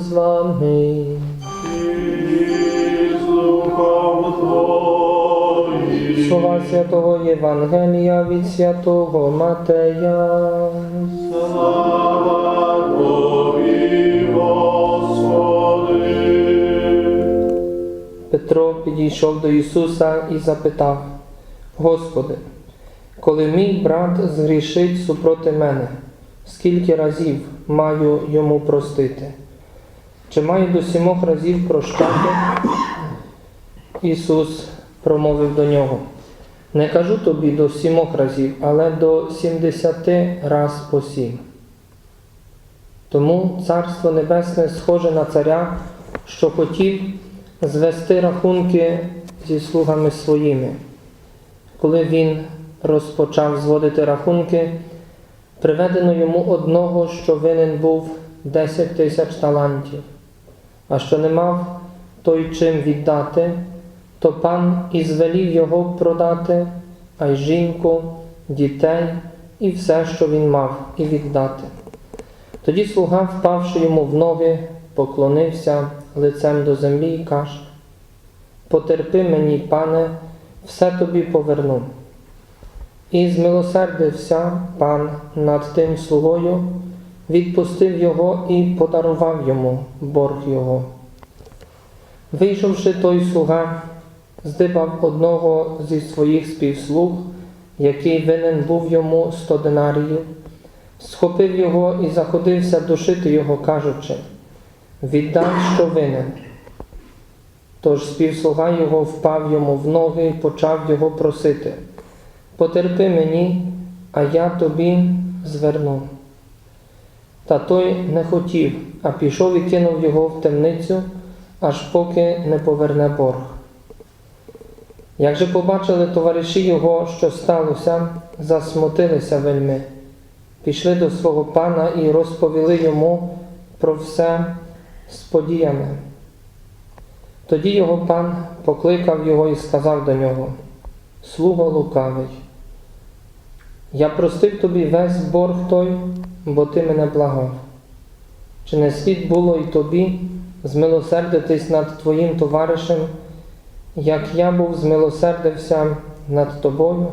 З вами. Слова святого Євангелія від святого Матея. Слава. Петро підійшов до Ісуса і запитав: Господи, коли мій брат згрішить супроти мене, скільки разів маю йому простити? Чи маю до сімох разів прощати? Ісус промовив до нього. Не кажу тобі до сімох разів, але до сімдесяти раз по сім. Тому Царство Небесне схоже на царя, що хотів звести рахунки зі слугами своїми. Коли він розпочав зводити рахунки, приведено йому одного, що винен був 10 тисяч талантів, а що не мав той чим віддати, то пан і звелів його продати, а й жінку, дітей і все, що він мав, і віддати. Тоді слуга, впавши йому в ноги, поклонився лицем до землі і каже, Потерпи мені, пане, все тобі поверну. І змилосердився пан над тим слугою, відпустив його і подарував йому борг його. Вийшовши той слуга, здибав одного зі своїх співслуг, який винен був йому сто динаріїв, схопив його і заходився душити його, кажучи, віддай, що винен. Тож співслуга його впав йому в ноги і почав його просити, потерпи мені, а я тобі зверну. Та той не хотів, а пішов і кинув його в темницю, аж поки не поверне борг. Як же побачили товариші його, що сталося, засмутилися вельми, пішли до свого пана і розповіли йому про все сподіяне. Тоді його пан покликав його і сказав до нього: Слуго лукавий, я простив тобі весь борг той, бо ти мене благав. Чи не слід було і тобі змилосердитись над твоїм товаришем, як я був змилосердився над тобою?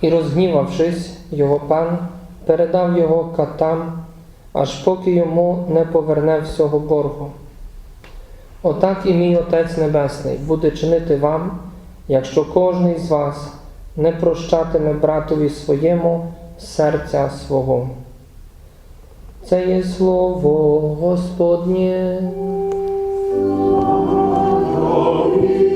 І розгнівавшись, його пан передав його катам, аж поки йому не поверне всього боргу. Отак і мій Отець Небесний буде чинити вам, якщо кожний з вас не прощатиме братові своєму серця свого. Це є слово Господнє. Так,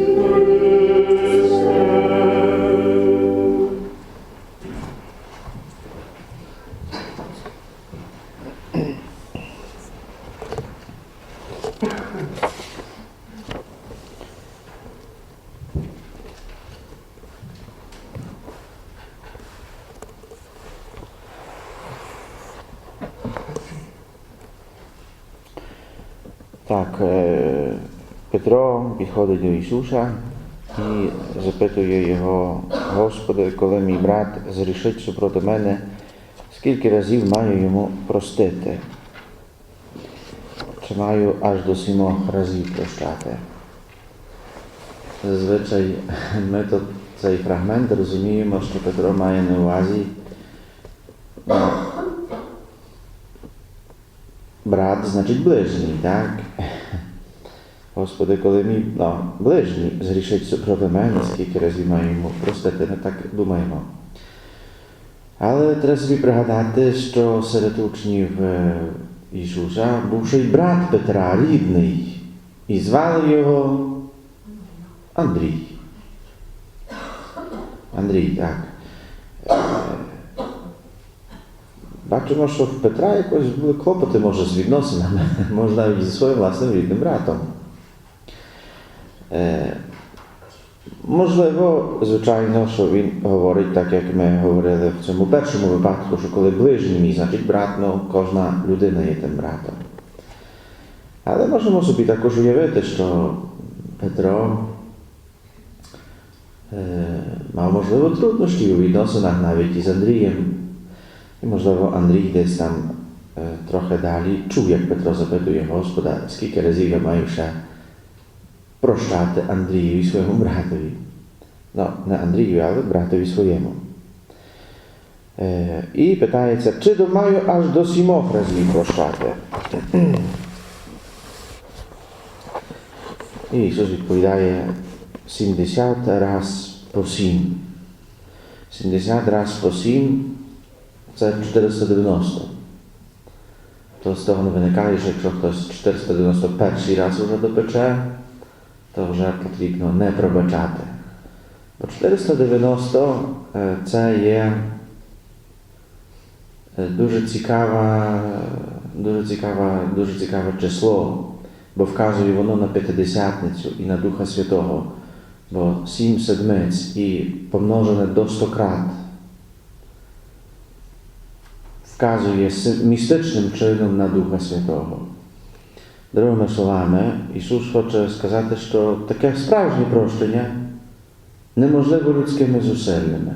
підходить до Ісуса і запитує його, Господи, коли мій брат зрішить супроти мене, скільки разів маю йому простити? Чи маю аж до сімох разів прощати? Зазвичай ми тут цей фрагмент розуміємо, що Петро має на увазі ну, брат значить ближній, так? Господи, коли мій ну, ближній зрішить супроти мене, скільки разів йому простити, ми так думаємо. Але треба собі пригадати, що серед учнів е, Ісуса був ще й брат Петра, рідний, і звали його Андрій. Андрій, так. Е, Бачимо, що в Петра якось були клопоти, може, з відносинами, може навіть зі своїм власним рідним братом. Можливо, звичайно, що він говорить так, як ми говорили в цьому першому випадку, що коли ближній мій, значить брат, ну, кожна людина є тим братом. Але можемо собі також уявити, що Петро е, мав, можливо, труднощі у відносинах навіть із Андрієм. І, можливо, Андрій десь там е, трохи далі чув, як Петро запитує Господа, скільки разів я маю ще прощати Андрію і своєму братові. Ну, не Андрію, але братові своєму. Е, і питається, чи маю аж до сімох разів прощати. І Ісус відповідає 70 раз по 7. 70 раз по 7 це 490. То з того не виникає, що якщо хтось 491 раз вже допече, то вже потрібно не пробачати. Бо 490 е, це є е, дуже цікава, дуже цікава, дуже цікаве число, бо вказує воно на П'ятидесятницю і на Духа Святого, бо сім седмиць і помножене до 100 крат вказує містичним чином на Духа Святого. Другими словами, Ісус хоче сказати, що таке справжнє прощення неможливо людськими зусиллями.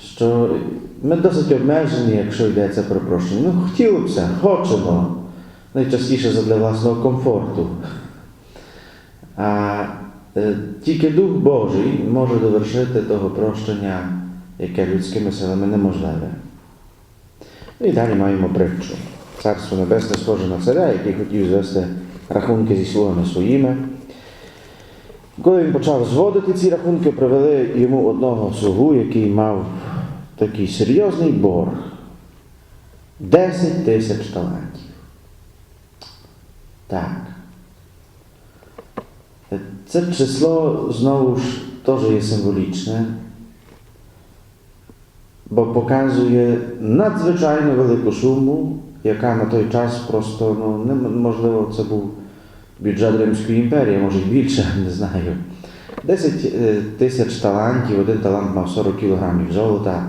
Що ми досить обмежені, якщо йдеться про прощення. Ну, хотілося хочемо, найчастіше задля власного комфорту. А е, тільки Дух Божий може довершити того прощення, яке людськими силами неможливе. Ну і далі маємо притчу. Царство Небесне схоже на царя, який хотів звести рахунки зі слугами своїми. Коли він почав зводити ці рахунки, привели йому одного слугу, який мав такий серйозний борг 10 тисяч талантів. Так. Це число знову ж теж є символічне, бо показує надзвичайно велику суму, яка на той час просто ну, неможливо, це був бюджет Римської імперії, може й більше, не знаю. 10 е, тисяч талантів, один талант мав 40 кілограмів золота,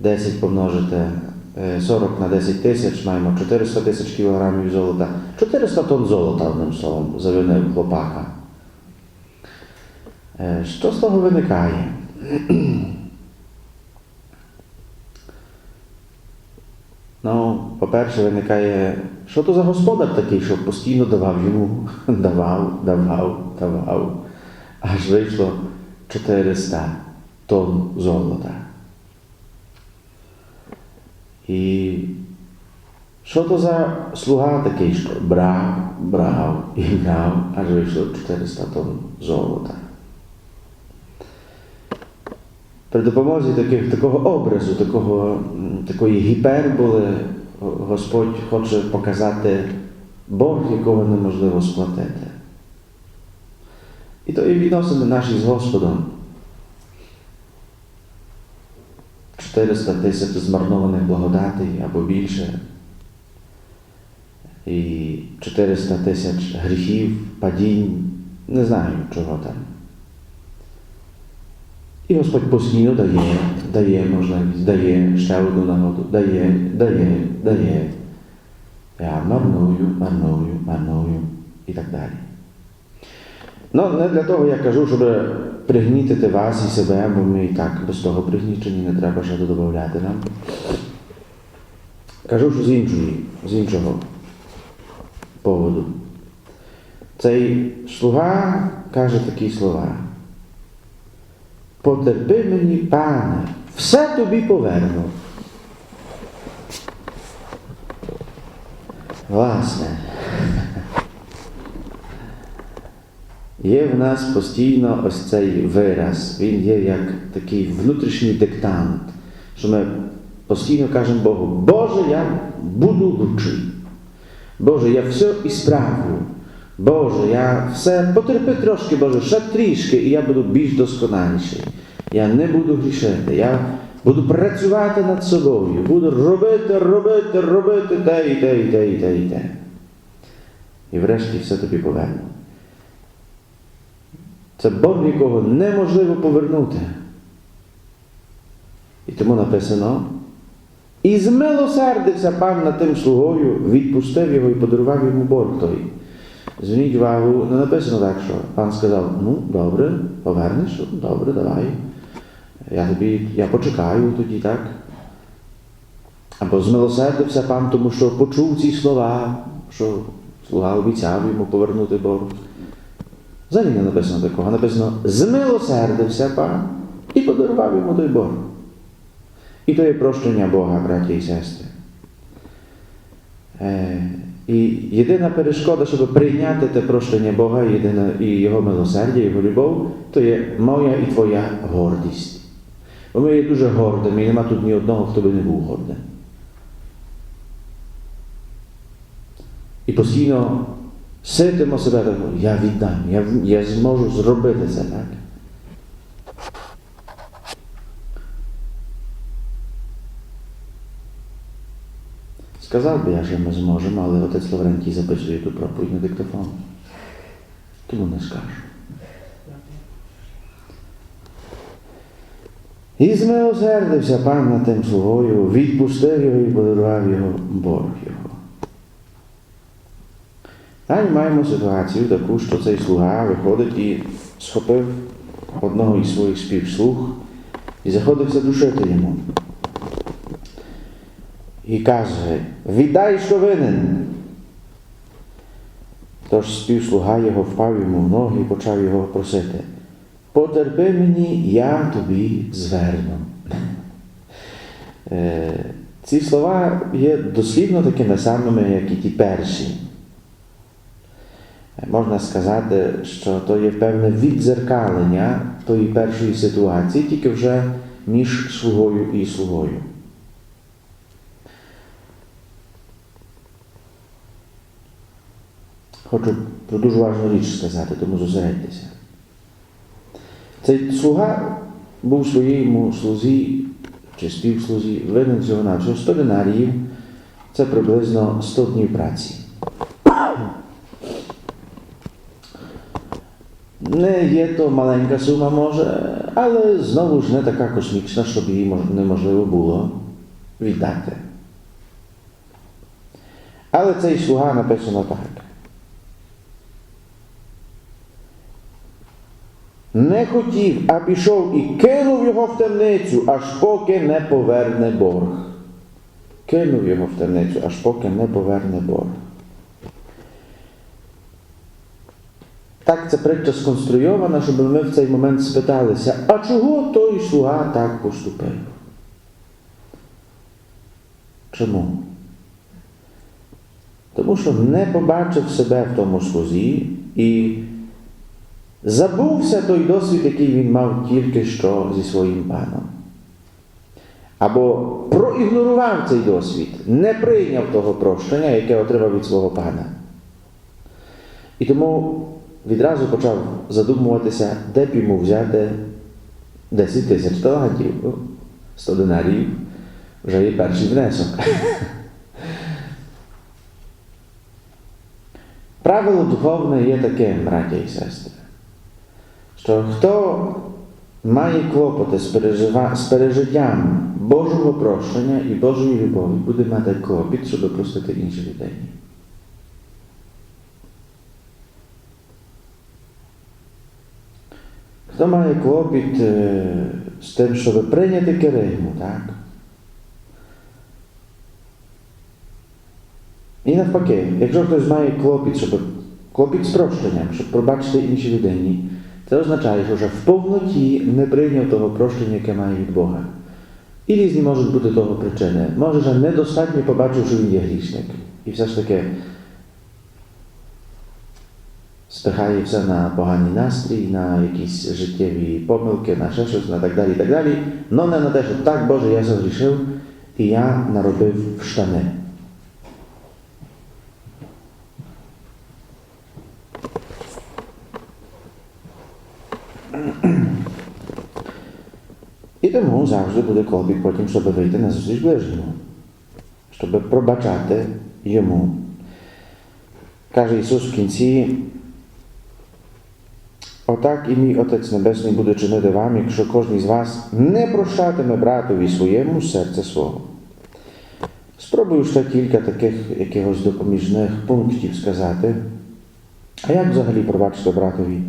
10 помножити е, 40 на 10 тисяч, маємо 400 тисяч кілограмів золота, 400 тонн золота, одним словом, завинив хлопака. Е, Що з того виникає? Ну, по-перше, виникає, що то за господар такий, що постійно давав йому, давав, давав, давав, аж вийшло 400 тонн золота. І що то за слуга такий, що брав, брав і брав, аж вийшло 400 тонн золота. При допомозі таких, такого образу, такого, такої гіперболи Господь хоче показати борг, якого неможливо сплатити. І то і відносини наші з Господом. 400 тисяч змарнованих благодатей або більше. І 400 тисяч гріхів, падінь, не знаю чого там. І Господь постійно дає, дає можливість, дає ще одну нагоду, дає, дає, дає. Я марную, марную, марную і так далі. Ну, не для того я кажу, щоб пригнітити вас і себе, бо ми і так без того пригнічені, не треба ще додати нам. Кажу, що з іншої, з іншого поводу. Цей слуга каже такі слова. Потерпи мені, пане, все тобі поверну. Власне, є в нас постійно ось цей вираз, він є як такий внутрішній диктант, що ми постійно кажемо Богу, Боже, я буду лучший. Боже, я все ісправлю. Боже, я все потерпи трошки, Боже, ще трішки, і я буду більш досконаліший. Я не буду грішити. Я буду працювати над собою, буду робити, робити, робити те і те, і те, і те, і те. І врешті все тобі поверну. Це Бог, якого неможливо повернути. І тому написано, і змилосердився пан над тим слугою, відпустив його і подарував йому борг той. Зверніть увагу, не написано так, що пан сказав, ну, добре, повернеш, добре, давай. Я тобі, я почекаю тоді, так? Або змилосердився пан, тому що почув ці слова, що слуга обіцяв йому повернути борг. Взагалі не написано такого. Написано, змилосердився пан і подарував йому той борг. І то є прощення Бога, браті і сестри. І єдина перешкода, щоб прийняти те прощення Бога єдина, і Його милосердя, Його любов, то є моя і твоя гордість. Бо ми є дуже гордими, і нема тут ні одного, хто би не був гордим. І постійно ситимо себе я віддам, я, я зможу зробити це так. Сказав би я, що ми зможемо, але отець Лаврентій записує ту проповідь на диктофон. Тому не скажу. І змилосердився пан над тим слугою, відпустив його і подарував його борг його. Далі маємо ситуацію таку, що цей слуга виходить і схопив одного із своїх співслуг і заходився душити йому. І каже, віддай, що винен. Тож співслуга його впав йому в ноги і почав його просити. Потерпи мені, я тобі зверну. Е, Ці слова є дослідно такими самими, як і ті перші. Е, Можна сказати, що то є певне віддзеркалення тої першої ситуації, тільки вже між слугою і слугою. Хочу про дуже важну річ сказати, тому зосередьтеся. Цей слуга був своєму слузі чи співслузі винен всього навсього 100 динаріїв, це приблизно 100 днів праці. Не є то маленька сума, може, але знову ж не така космічна, щоб її неможливо було віддати. Але цей слуга написано так. Не хотів, а пішов і кинув його в темницю, аж поки не поверне борг. Кинув його в темницю, аж поки не поверне борг. Так ця притча сконструйована, щоб ми в цей момент спиталися, а чого той слуга так поступив? Чому? Тому що не побачив себе в тому слузі і Забувся той досвід, який він мав тільки що зі своїм паном. Або проігнорував цей досвід, не прийняв того прощення, яке отримав від свого пана. І тому відразу почав задумуватися, де б йому взяти 10 тисяч талантів, Ну, 100 динарів вже є перший внесок. Правило духовне є таким, браття і сестри що хто має клопоти з, пережива... з пережиттям Божого прощення і Божої любові, буде мати клопіт, щоб простити інших людей. Хто має клопіт е, з тим, щоб прийняти керигму, так? І навпаки, якщо хтось має клопіт, щоб клопіт з прощенням, щоб пробачити іншій людині, це означає, що вже в повноті не прийняв того прощення, яке має від Бога. І різні можуть бути того причини. Може, що недостатньо побачив, що він є грішник. І все ж таки спихає все на поганий настрій, на якісь життєві помилки, на ще щось, на так далі, і так далі. Но не на те, що так, Боже, я загрішив і я наробив в штани. І тому завжди буде клопіт потім, щоб вийти на зустріч ближньому, щоб пробачати йому. Каже Ісус в кінці, отак і мій Отець Небесний буде чинити вам, якщо кожен з вас не прощатиме братові своєму з серця свого. Спробую ще кілька таких якихось допоміжних пунктів сказати. А як взагалі пробачити братові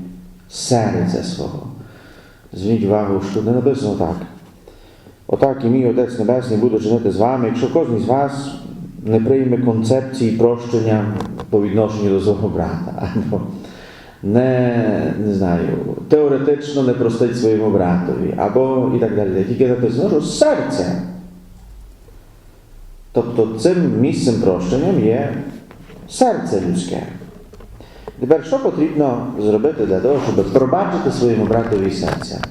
з серця свого? Зверніть увагу, що не написано так. Отак і мій Отець Небесний буде чинити з вами, якщо кожен з вас не прийме концепції прощення по відношенню до свого брата, або не, не знаю, теоретично не простить своєму братові, або і так далі. Тільки написано, що серце. Тобто цим місцем прощенням є серце людське. Тепер що потрібно зробити для того, щоб пробачити своєму братові серця?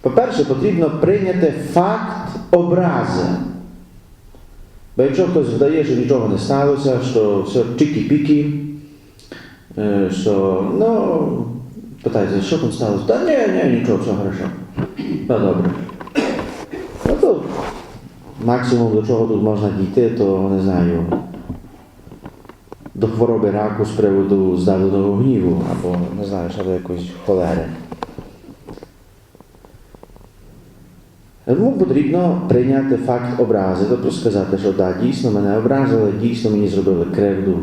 По-перше, потрібно прийняти факт образи. Бо якщо хтось вдає, що нічого не сталося, що все чікі-пікі, е, що ну, питається, що там сталося? Та ні, ні, нічого, все хорошо. Ну добре. Ну то максимум до чого тут можна дійти, то не знаю. До хвороби раку з приводу здавленого гніву, або не знаю, ще до якоїсь холери. Тому потрібно прийняти факт образи, тобто сказати, що так, дійсно мене образили, дійсно мені зробили кривду.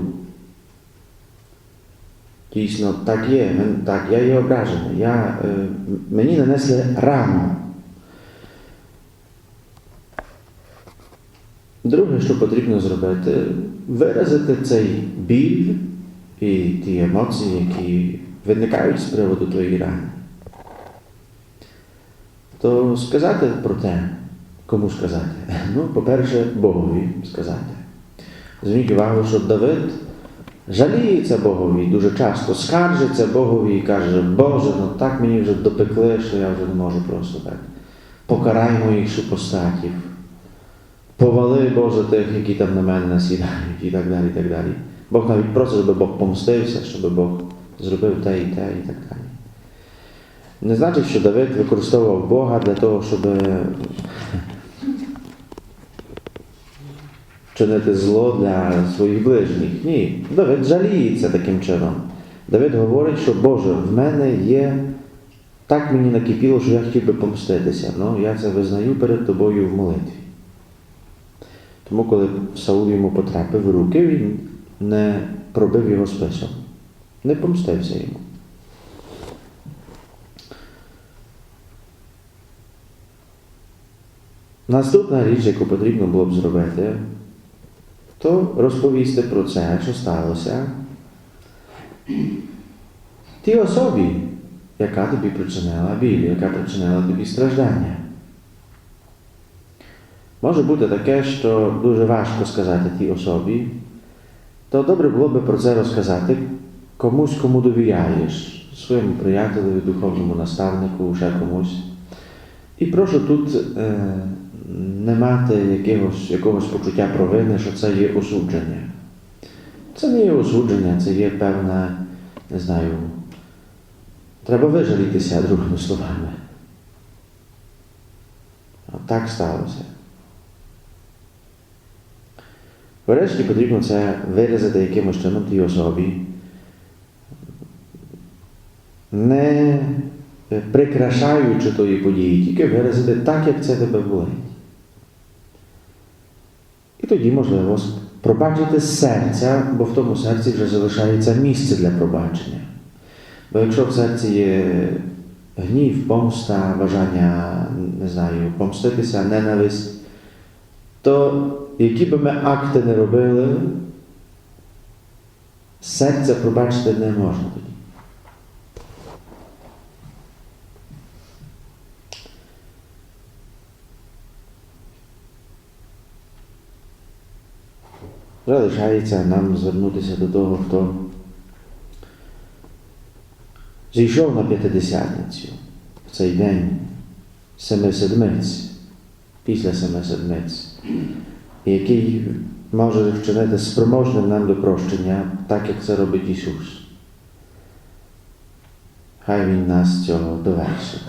Дійсно, так є, так, я є ображений, я, е, мені нанесли рану. Друге, що потрібно зробити, виразити цей біль і ті емоції, які виникають з приводу твоєї рани. То сказати про те, кому сказати? Ну, по-перше, Богові сказати. Зверніть увагу, що Давид жаліється Богові дуже часто, скаржиться Богові і каже, Боже, ну так мені вже допекли, що я вже не можу просто так. Покарай моїх супостатів. Повали, Боже, тих, які там на мене насідають, і так далі, і так далі. Бог навіть просить, щоб Бог помстився, щоб Бог зробив те і те, і так далі. Не значить, що Давид використовував Бога для того, щоб чинити зло для своїх ближніх. Ні, Давид жаліється таким чином. Давид говорить, що Боже, в мене є так мені накипіло, що я хотів би помститися. Ну, я це визнаю перед тобою в молитві. Тому, коли Саул йому потрапив в руки, він не пробив його списом, не помстився йому. Наступна річ, яку потрібно було б зробити, то розповісти про це, що сталося тій особі, яка тобі причинила біль, яка причинила тобі страждання. Може бути таке, що дуже важко сказати тій особі, то добре було би про це розказати комусь, кому довіряєш, своєму приятелеві, духовному наставнику, ще комусь. І прошу тут е, не мати якогось, якогось почуття провини, що це є осудження. Це не є осудження, це є певна, не знаю, треба вижалітися другими словами. От так сталося. Врешті потрібно це виразити якимось чином тій особі, не прикрашаючи тої події, тільки виразити так, як це тебе болить. І тоді, можливо, пробачити серця, бо в тому серці вже залишається місце для пробачення. Бо якщо в серці є гнів, помста, бажання, не знаю, помститися, ненависть, то які би ми акти не робили, серця пробачити не можна тоді. Залишається нам звернутися до того, хто зійшов на п'ятидесятницю в цей день семи седмиць, після семи седмиць, який може вчинити спроможним нам до прощення, так як це робить Ісус. Хай Він нас цього довершить.